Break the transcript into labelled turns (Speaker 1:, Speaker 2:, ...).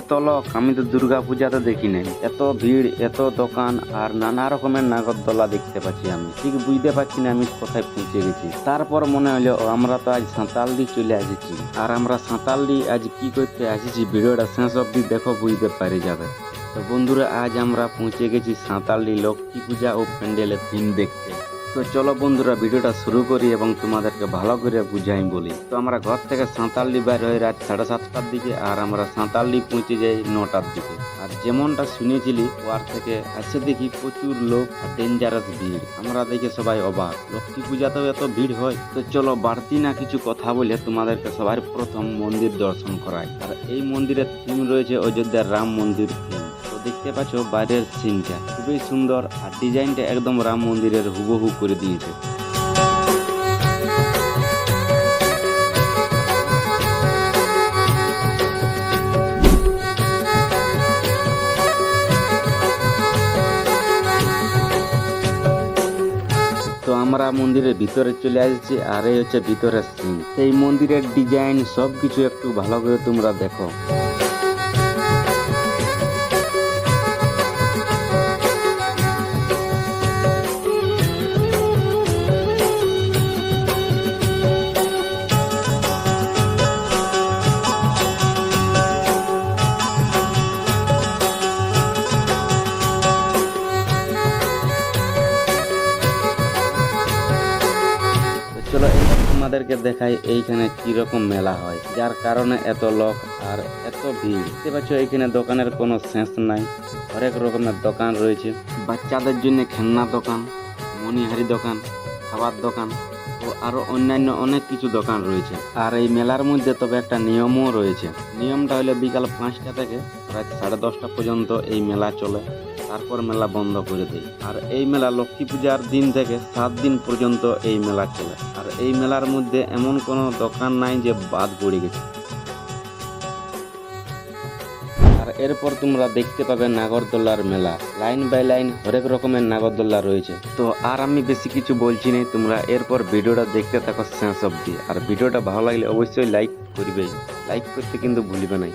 Speaker 1: এত লোক, আমি তো দুর্গা পূজাতে দেখি নাই। এত ভিড়, এত দোকান, আর নানা রকমের নাগরদোলা দেখতে পাচ্ছি আমি। ঠিক বুঝতে পারছি না আমি কোথায় পৌঁছে গেছি। তারপর মনে হলো আমরা তো আজ সাঁতালদি চলে আসেছি আর আমরা সাঁতালদি আজ কি করতে আসেছি ভিডিওটা শেষ অব্দি দেখো, বুঝতে পারি যাবে। তো বন্ধুরা, আজ আমরা পৌঁছে গেছি সাঁতালদি লক্ষ্মী পূজা ও প্যান্ডেলের থিম দেখতে। তো চলো বন্ধুরা, ভিডিওটা শুরু করি এবং তোমাদেরকে ভালো করে বুঝাই বলি। তো আমরা ঘর থেকে সাঁতালদি বাইর হই রাত সাড়ে সাতটার দিকে আর আমরা সাঁতালদি পৌঁছে যাই নটার দিকে। আর যেমনটা শুনেছিলি, ওয়ার থেকে আসে দেখি প্রচুর লোক আর ডেঞ্জারাস ভিড়। আমরা দেখে সবাই অবাক। লক্ষ্মী পূজাতেও এত ভিড় হয়। তো চলো, বাড়তি না কিছু কথা বলে তোমাদেরকে সবার প্রথম মন্দির দর্শন করায় আর এই মন্দিরের থিম রয়েছে অযোধ্যার রাম মন্দির থিম দেখতে পাচ্ছ বাইরের সিনটা। খুবই সুন্দর আর ডিজাইনটা একদম রাম মন্দিরের হুবহু করে দিয়েছে। তো আমরা মন্দিরের ভিতরে চলে আসছি আর এই হচ্ছে ভিতরের সিন এই মন্দিরের ডিজাইন সব কিছু একটু ভালো করে তোমরা দেখো। চলো এবার তোমাদেরকে দেখাই এইখানে কীরকম মেলা হয়। যার কারণে এত লোক আর এত ভিড়। দেখতে পাচ্ছ, এইখানে দোকানের কোনো শেষ নাই। হরেক রকমের দোকান রয়েছে। বাচ্চাদের জন্য খেলনা দোকান মনিহারি দোকান, খাবার দোকান। আরও অন্যান্য অনেক কিছু দোকান রয়েছে। আর এই মেলার মধ্যে তবে একটা নিয়মও রয়েছে। নিয়মটা হলো বিকাল পাঁচটা থেকে রাত সাড়ে দশটা পর্যন্ত এই মেলা চলে। তারপর মেলা বন্ধ করে দেয়। আর এই মেলা লক্ষ্মী পূজার দিন থেকে সাত দিন পর্যন্ত এই মেলা চলে। আর এই মেলার মধ্যে এমন কোনো দোকান নাই যে বাদ পড়ে গেছে। এরপর তোমরা দেখতে পাবে নাগরদোল্লার মেলা। লাইন বাই লাইন হরেক রকমের নাগরদোল্লা রয়েছে। তো আর আমি বেশি কিছু বলছি না, তোমরা এরপর ভিডিওটা দেখতে থাকো শেষ অব্দি আর ভিডিওটা ভালো লাগলে অবশ্যই লাইক করবে। লাইক করতে কিন্তু ভুলবে নাই